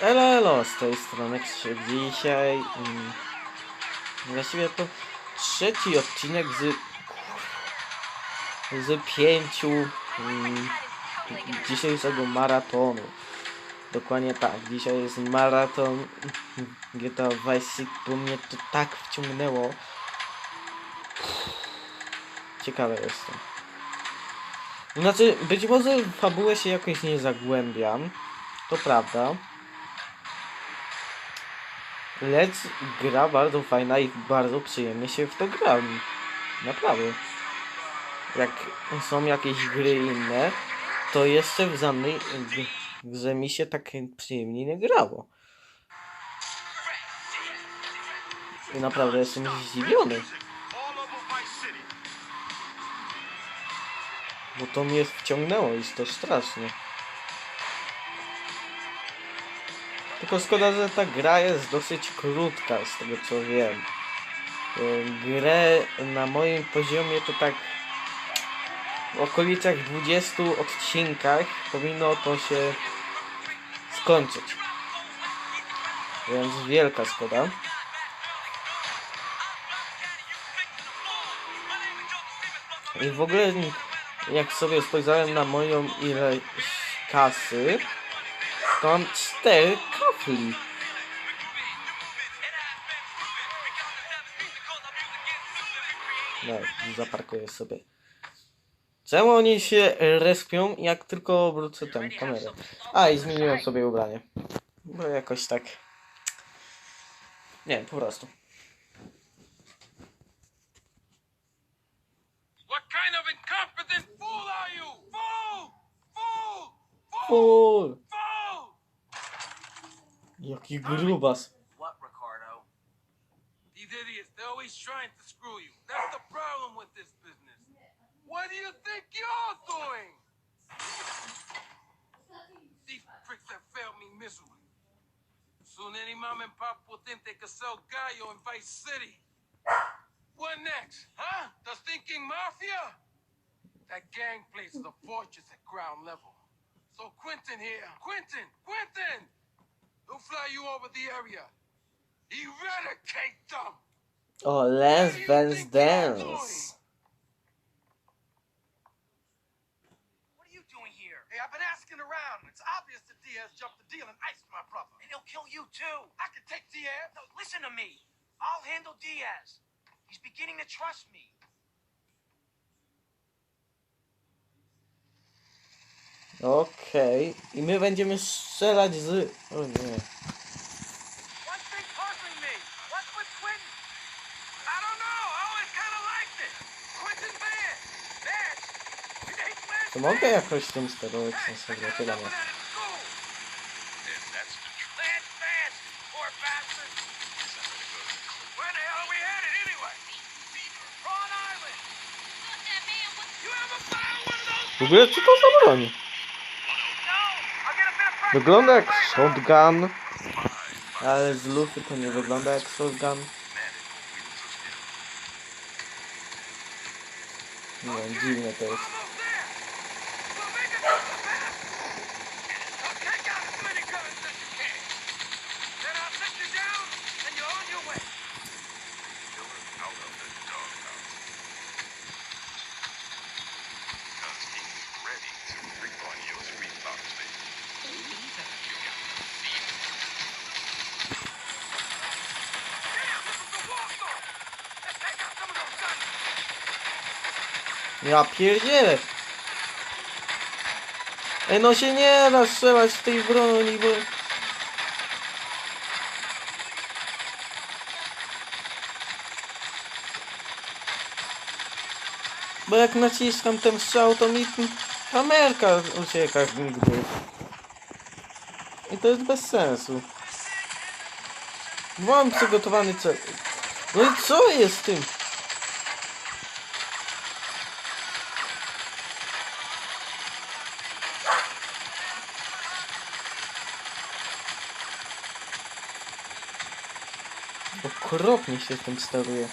Elo, z tej strony Krzyk. Dzisiaj mm, właściwie to trzeci odcinek z z pięciu mm, dzisiejszego maratonu. Dokładnie tak, dzisiaj jest maraton GTA Vice City, bo mnie to tak wciągnęło. Ciekawe jestem. Znaczy, być może w fabułę się jakoś nie zagłębiam, to prawda. Lecz gra bardzo fajna i bardzo przyjemnie się w to gra. Naprawdę. Jak są jakieś gry inne, to jeszcze w żadnej grze mi się tak przyjemnie nie grało. I naprawdę jestem zdziwiony, bo to mnie wciągnęło i to strasznie. Tylko szkoda, że ta gra jest dosyć krótka, z tego co wiem. Grę na moim poziomie to tak w okolicach 20 odcinkach powinno to się skończyć. Więc wielka szkoda. I w ogóle jak sobie spojrzałem na moją ilość kasy, mam 4 kafli. No, zaparkuję sobie. Czemu oni się respią, jak tylko obrócę tę kamerę? A, i zmieniłem sobie ubranie. Bo jakoś tak... Nie, po prostu. What Jaki grubas. What, Ricardo? These idiots, they're always trying to screw you. That's the problem with this business. What do you think you're doing? These pricks have failed me miserably. Soon any mom and pop will think they could sell Gallo in Vice City. What next? Huh? The stinking mafia? That gang place is a fortress at ground level. So Quentin here. Quentin! Quentin! He'll fly you over the area. Eradicate them! O, Les Vans Dance. What are you doing here? Hey, I've been asking around. It's obvious that Diaz jumped the deal and iced my brother. And he'll kill you too. I can take Diaz. No, listen to me. I'll handle Diaz. He's beginning to trust me. Okej. I my będziemy strzelać z... O nie. To mogę jakoś tym sterować na sobie tyle those? W ogóle co to za? No. I'll get a bit of practice Wygląda jak shotgun. Ale z lufy to nie wygląda jak shotgun. Nie wiem, dziwne to jest. Ja pierdzielę! Ej, no się nie da strzelać z tej broni, bo... Bo jak naciskam ten strzał, to mi kamerka ucieka nigdy. I to jest bez sensu. Mam przygotowany cel. No i co jest z tym? Okropnie się tym steruje.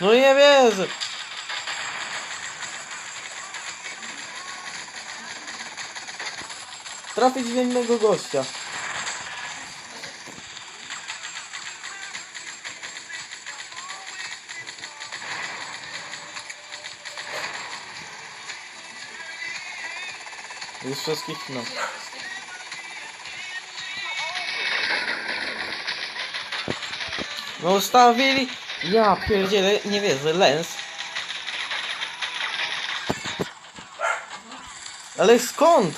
No nie wierzę. Trafić w innego gościa. Już wszystkich no. No ustawili. Ja pierdzielę, nie wierzę, lens. Ale skąd?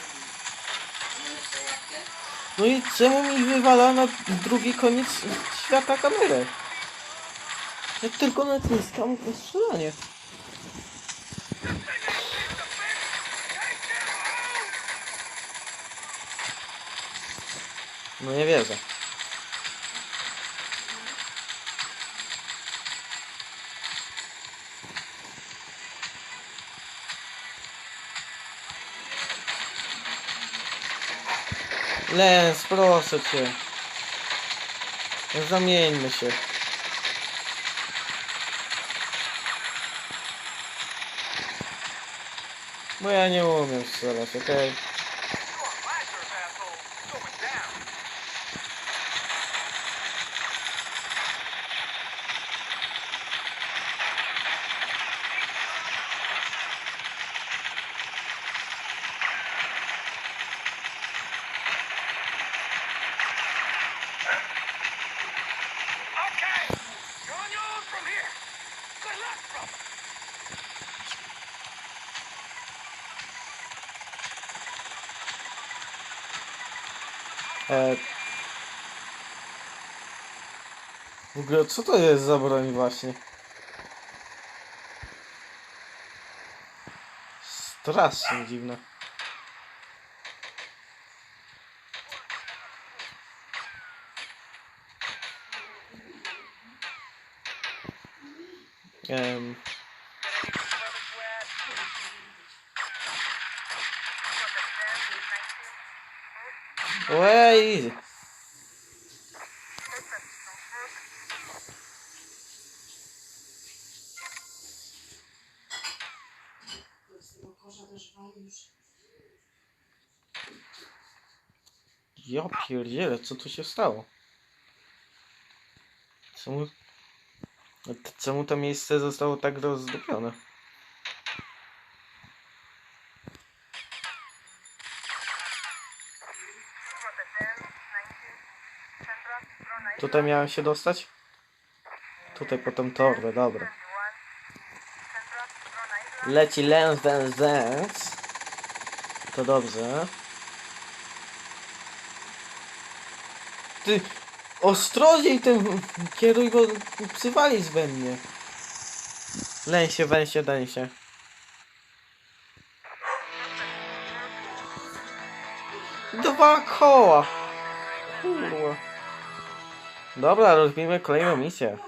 No i czemu mi wywala na drugi koniec świata kamerę? Jak tylko naciskam strzelanie. No nie wierzę. Lens, proszę cię. Zamieńmy się. Bo ja nie umiem strzelać, okej? Okay, E... W ogóle co to jest za broń właśnie? Strasznie dziwne. Em, Wej! Ja pierdzielę, co tu się stało? Czemu... Czemu to miejsce zostało tak rozdupione? Tutaj miałem się dostać? Tutaj po tą torbę, dobra. Leci Lens Dance Dance. To dobrze. Ty, ostrożniej tym, kieruj go, przywalić we mnie. Lęsie, węsie, dęsie. Dwa koła. Kurwa. Dobra, robimy kolejną misję.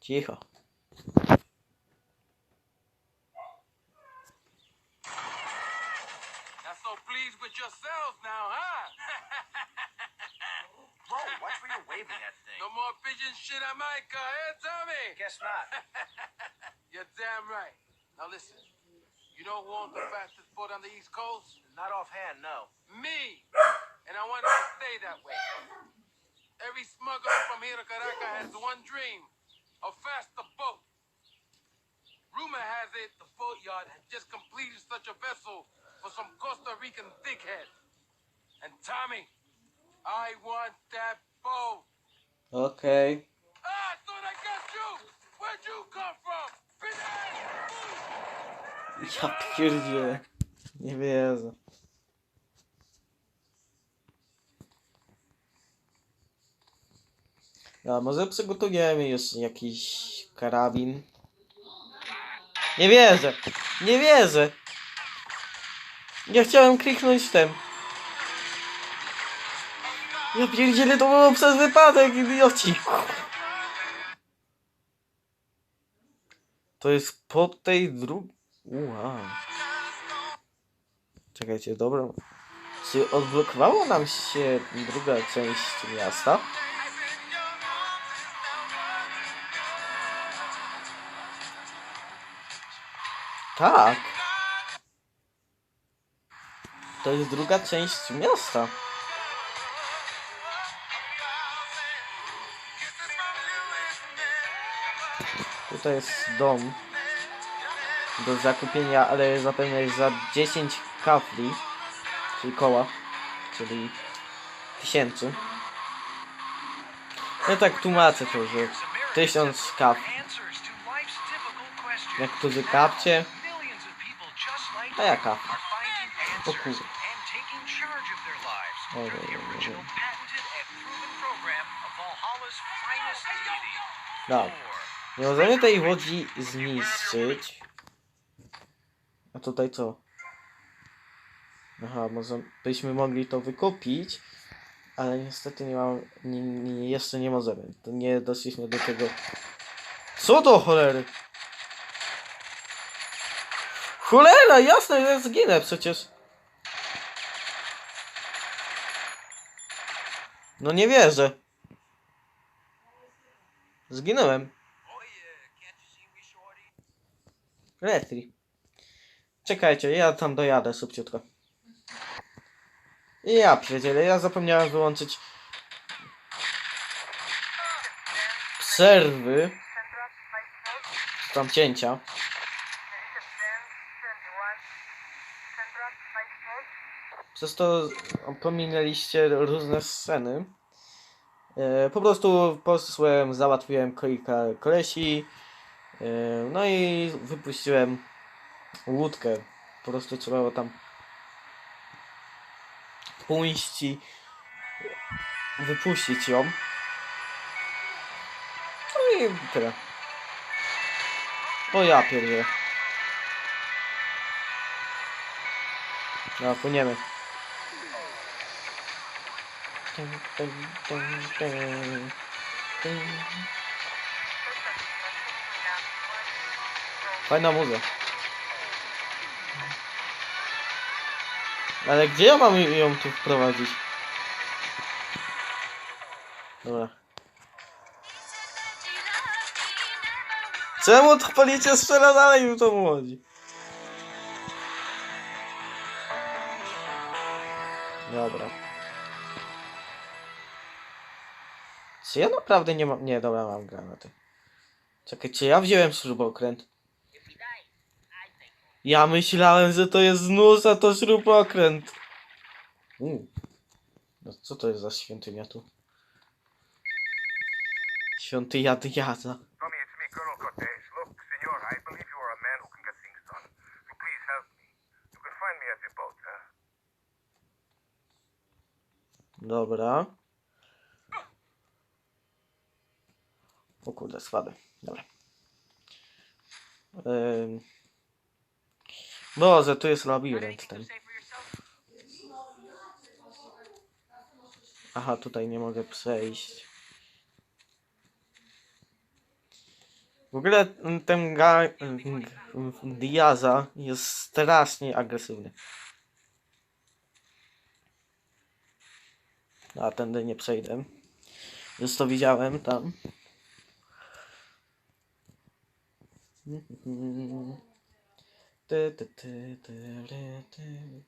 Cicho. Shit on my car, eh, Tommy? Guess not. You're damn right. Now listen, you know who owns the fastest boat on the East Coast? Not offhand, no. Me. And I want it to stay that way. Every smuggler from here to Caracas has one dream a faster boat. Rumor has it the boatyard had just completed such a vessel for some Costa Rican dickhead. And Tommy, I want that boat. Okej. Ah! Ja pierdzielę. Nie wierzę. A może przygotujemy już jakiś karabin? Nie wierzę! Nie wierzę! Ja chciałem kliknąć ten. Ja pierdzielę to było przez wypadek, idioci. To jest po tej drugiej... Wow. Czekajcie, dobra. Czy odblokowało nam się druga część miasta? Tak. To jest druga część miasta. Tutaj jest dom do zakupienia, ale zapewne jest za 10 kafli, czyli koła, czyli tysięcy. Ja tak tłumaczę to, że tysiąc kafli. Niektórzy kapcie, a ja kap. O kurde. Dobra. Nie możemy tej łodzi zniszczyć. A tutaj co? Aha, może byśmy mogli to wykupić, ale niestety nie mam, nie, nie, jeszcze nie możemy. To nie doszliśmy do tego. Co do cholery? Cholera, jasne, ja zginę przecież. No nie wierzę. Zginąłem. Retri. Czekajcie, ja tam dojadę szybciutko. Ja pierdzielę, ja zapomniałem wyłączyć przerwy. Tam cięcia. Przez to pominęliście różne sceny. E, po prostu posłem, załatwiłem kolika kolesi. E, No i wypuściłem łódkę. Po prostu trzeba było tam pójść i wypuścić ją. No i tyle. O ja pierdzielę. No, płyniemy. Dun, dun, dun, dun, dun. Fajna muza. Ale gdzie ja mam ją tu wprowadzić? Dobra. Czemu policja strzela dalej w to młodzi? Dobra. Czy ja naprawdę nie mam... Nie, dobra, mam granaty. Czekaj, czy ja wziąłem śrubokręt? Ja myślałem, że to jest nóż, a to śrubokręt. U. No co to jest za świątynia tu? Świątynia Diaza. Dobra. O kurde, słaby. Dobra. Ym... Boże, tu jest labirynt ten. Aha, tutaj nie mogę przejść. W ogóle ten ga... Diaza jest strasznie agresywny. A tędy nie przejdę. Już to widziałem tam. Ty, ty, ty, ty, ty, ty.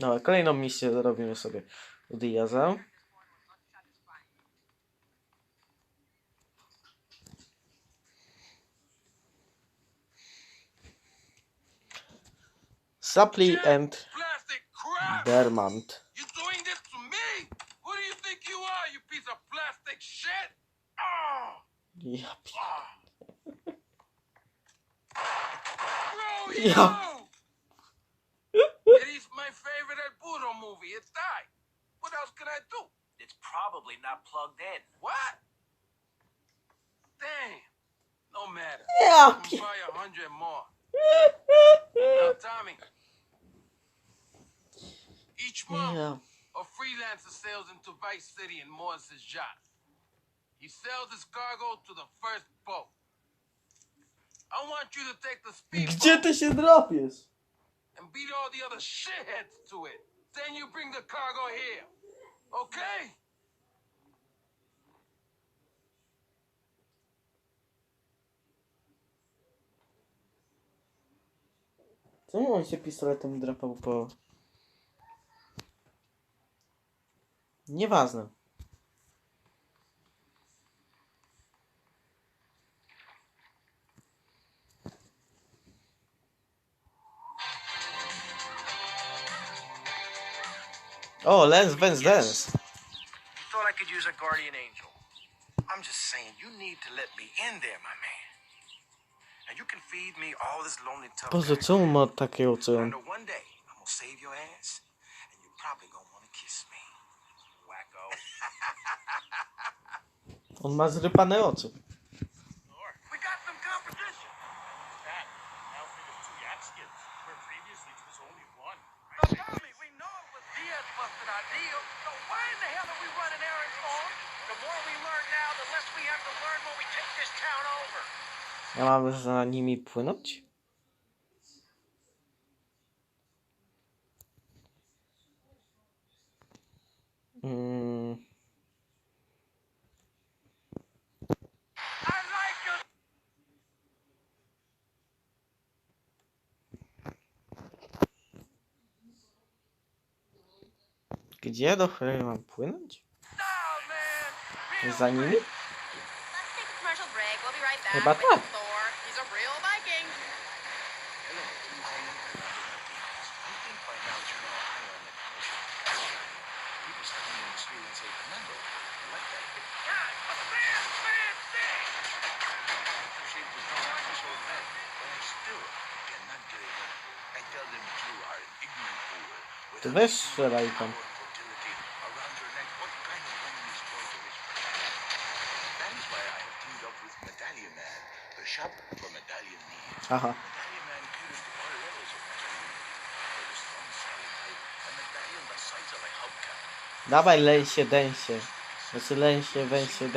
No, kolejną misję zrobimy sobie u Diaza. Supply and! Dermant. You doing this to me? Who do you think you are, you piece of shit? Oh! Ja pi- oh. Bro, Yeah. it is my favorite El Burro movie. It's die. What else can I do? It's probably not plugged in. What? Damn. No matter. Ja I can buy a hundred more. Now, Tommy. Each month, Ja. a freelancer sails into Vice City in Morris's yacht. He sells his cargo Gdzie ty się drapiesz? And beat all the other shitheads to it. Then you bring the cargo here. Okay? Czemu on się pistoletem drapał po... Nieważne. Oh, o, Lens Vance Dance. You thought I could use a guardian angel. I'm just saying, you need to let me in there, my man. And you can feed me all this lonely Boże, czemu ma takie oczy I know one day I'm gonna save your ass, and you're probably gonna wanna kiss me. Wacko. On ma zrypane oczy. Nimi płynąć? Mm, gdzie do cholery mam płynąć? man. Za nimi? Let's take size of a hubcap. Dawaj, lej się, dęń się. Znaczy, lej się, weź się,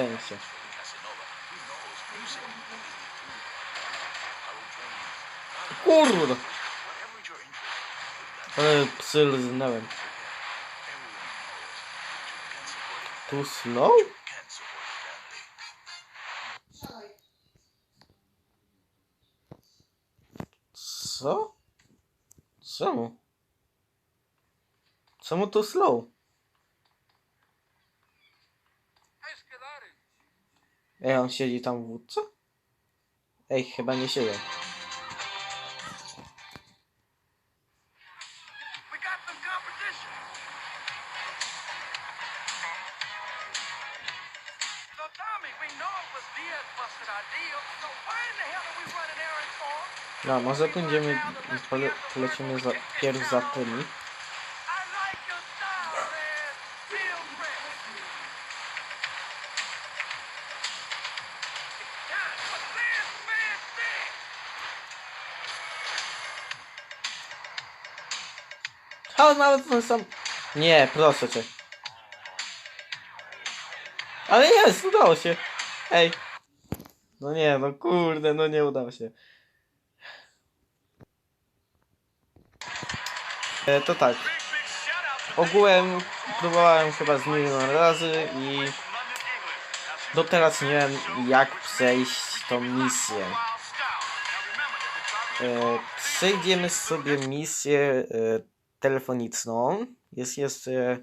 Ale psy it. Tu slow? Co? Czemu? Czemu tu slow? Ej, on siedzi tam w łódce? Ej, chyba nie siedzi. No, może pójdziemy, pole, polecimy za, pierw za tymi. I like your style, man. Feel fresh. God, a man, man, thing. A nawet ten sam... Nie, proszę cię. Ale jest, udało się. Ej. No nie, no kurde, no nie udało się. E, to tak. Ogółem próbowałem chyba z milion razy i do teraz nie wiem jak przejść tą misję. E, przejdziemy sobie misję e, telefoniczną. Jest jeszcze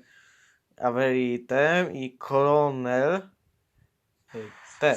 Averitem i Koronel e, ten.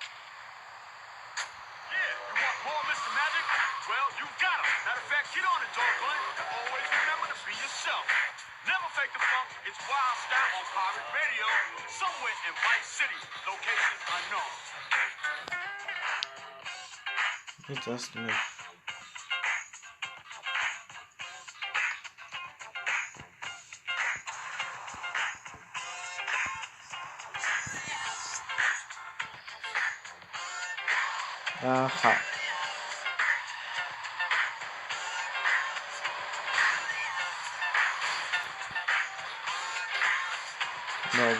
Magic? Well, you got him. Matter of fact, get on it, dog always remember to be yourself. Never fake the funk. It's Wild Style on Pirate Radio. Somewhere in Vice City. Location unknown. I just me. Aha.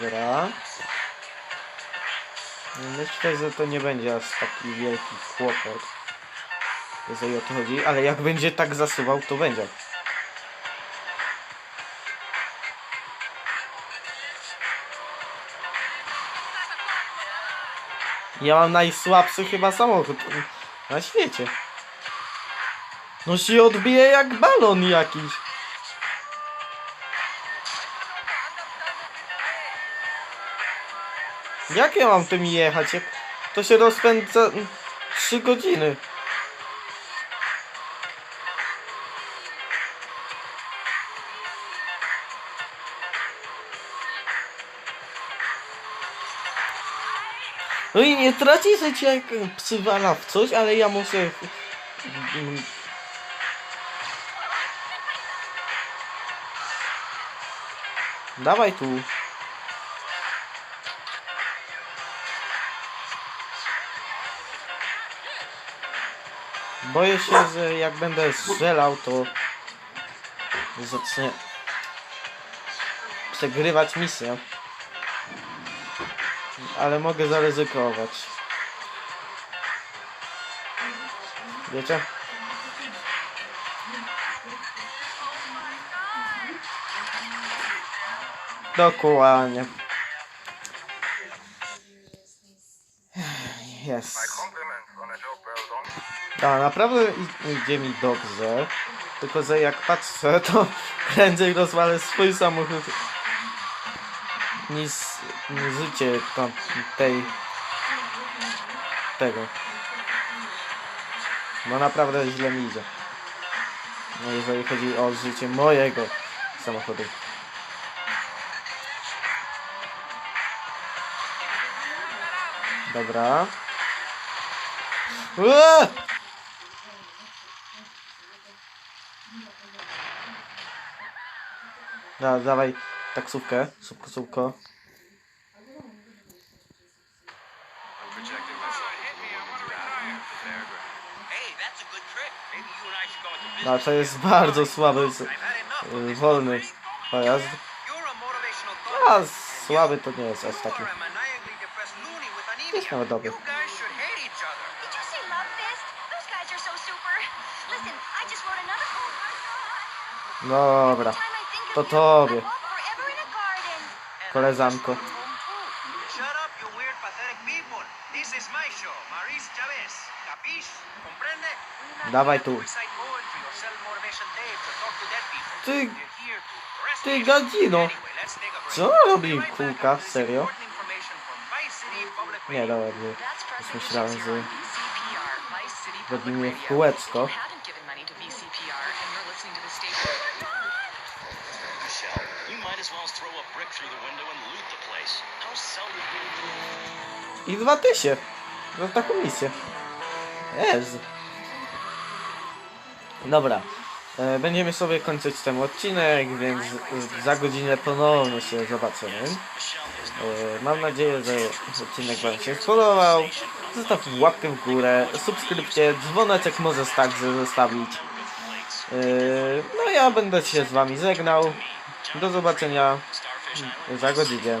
Dobra. Myślę, że to nie będzie aż taki wielki kłopot. Jeżeli o to chodzi, ale jak będzie tak zasuwał, to będzie. Ja mam najsłabszy chyba samochód na świecie. No się odbije jak balon jakiś. Jak ja mam tym jechać? Jak to się rozpędza 3 godziny. No i nie traci życia jak przywala w coś, ale ja muszę... Dawaj tu. Boję się, że jak będę strzelał, to zacznie przegrywać misję. Ale mogę zaryzykować. Wiecie? Dokładnie. Jest. Tak, naprawdę idzie mi dobrze. Tylko, że jak patrzę, to prędzej rozwalę swój samochód niż życie tam tej tego. No naprawdę źle mi idzie. No jeżeli chodzi o życie mojego samochodu. Dobra. Uaa! Da, dawaj taksówkę, szybko, szybko. No, to jest bardzo słaby, y, wolny pojazd. A słaby to nie jest aż taki. Jest nawet dobry. Talk to dead people. Ty, We're here to rest ty easy. gadzino. Co robi kółka? Serio? Nie, dobra, nie. Już myślałem, że on VCPR, Vice City robi Public mnie w Radio. kółeczko. You haven't given money to VCPR and you're listening to the station. Michelle, you might as well throw a brick through the window and loot the place. How seldom I dwa tysie. Za taką misję. Jest. Dobra. E, Będziemy sobie kończyć ten odcinek, więc za godzinę ponownie się zobaczymy. E, Mam nadzieję, że odcinek Wam się spodobał. Zostaw łapkę w górę, subskrypcję, dzwoneczek możesz także zostawić. E, No ja będę się z Wami żegnał. Do zobaczenia za godzinę.